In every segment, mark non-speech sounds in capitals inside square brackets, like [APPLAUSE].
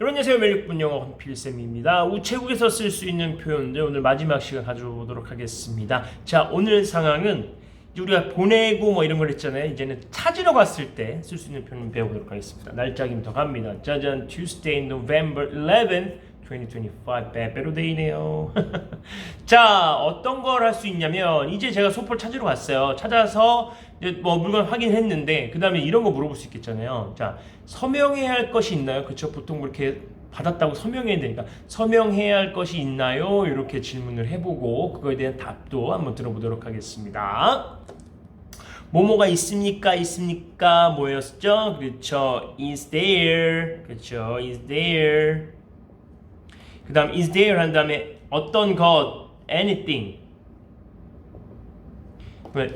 여러분 안녕하세요. 멜리뿐 영어 홍필쌤입니다. 우체국에서 쓸 수 있는 표현들 오늘 마지막 시간 가져보도록 하겠습니다. 자 오늘 상황은 우리가 보내고 뭐 이런 걸 했잖아요. 이제는 찾으러 갔을 때 쓸 수 있는 표현 배워보도록 하겠습니다. 날짜기부터 갑니다. 짜잔 Tuesday November 11 2025 빼빼로데이네요 [LAUGHS] 자 어떤 걸 할 수 있냐면 이제 제가 소포를 찾으러 갔어요 찾아서 이제 뭐 물건 확인했는데 그 다음에 이런 거 물어볼 수 있겠잖아요 자 서명해야 할 것이 있나요 그쵸 보통 그렇게 받았다고 서명해야 되니까 서명해야 할 것이 있나요 이렇게 질문을 해보고 그거에 대한 답도 한번 들어보도록 하겠습니다 뭐뭐가 있습니까? 있습니까? 뭐였죠? 그렇죠. is there. 그렇죠. is there. 그 다음 is there 한 다음에 어떤 것 anything.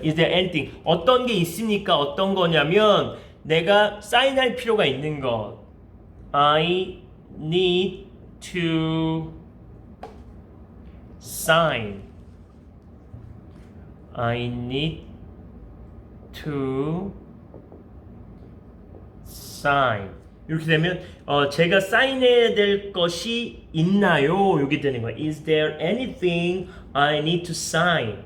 is there anything? 어떤 게 있습니까? 어떤 거냐면 내가 사인할 필요가 있는 것. I need to sign. I need to sign 이렇게 되면 어, 제가 사인해야 될 것이 있나요? 이게 되는 거예요. Is there anything I need to sign?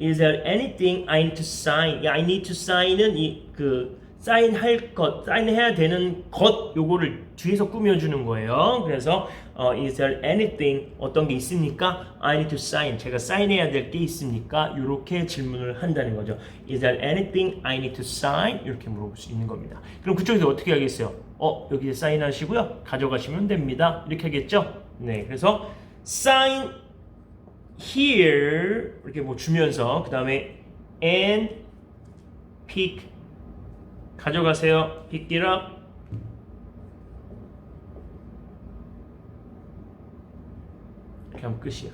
Is there anything I need to sign? 이 I need to sign은 이 그 사인할 것, 사인해야 되는 것 요거를 뒤에서 꾸며주는 거예요. 그래서 어, is there anything 어떤 게 있습니까? I need to sign. 제가 사인해야 될 게 있습니까? 이렇게 질문을 한다는 거죠. Is there anything I need to sign? 이렇게 물어볼 수 있는 겁니다. 그럼 그쪽에서 어떻게 하겠어요? 어 여기에 사인하시고요. 가져가시면 됩니다. 이렇게 하겠죠? 네, 그래서 sign here 이렇게 뭐 주면서 그 다음에 and pick 가져가세요. up. 이렇게 하면 끝이야.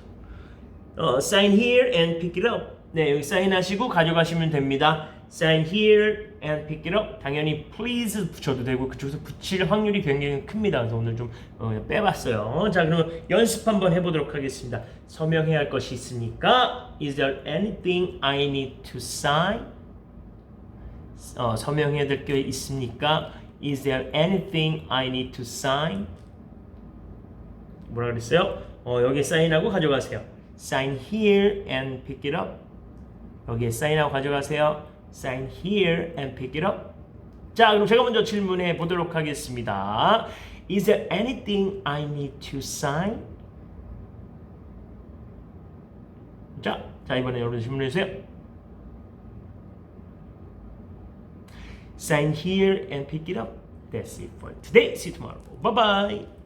어, sign here and pick it up. 네, 여기 사인하시고 가져가시면 됩니다. sign here and pick it up. 당연히 please 붙여도 되고 그쪽에서 붙일 확률이 굉장히 큽니다. 그래서 오늘 좀 어, 빼봤어요. 자, 그럼 연습 한번 해보도록 하겠습니다. 서명해야 할 것이 있으니까 Is there anything I need to sign? 어, 서명해야 될 게 있습니까? Is there anything I need to sign? 뭐라 그랬어요? 어, 여기에 사인하고 가져가세요. Sign here and pick it up. 여기에 사인하고 가져가세요. Sign here and pick it up. 자, 그럼 제가 먼저 질문해 보도록 하겠습니다. Is there anything I need to sign? 자, 자 이번에 여러분 질문해 주세요. Sign here and pick it up. That's it for today. See you tomorrow. Bye bye.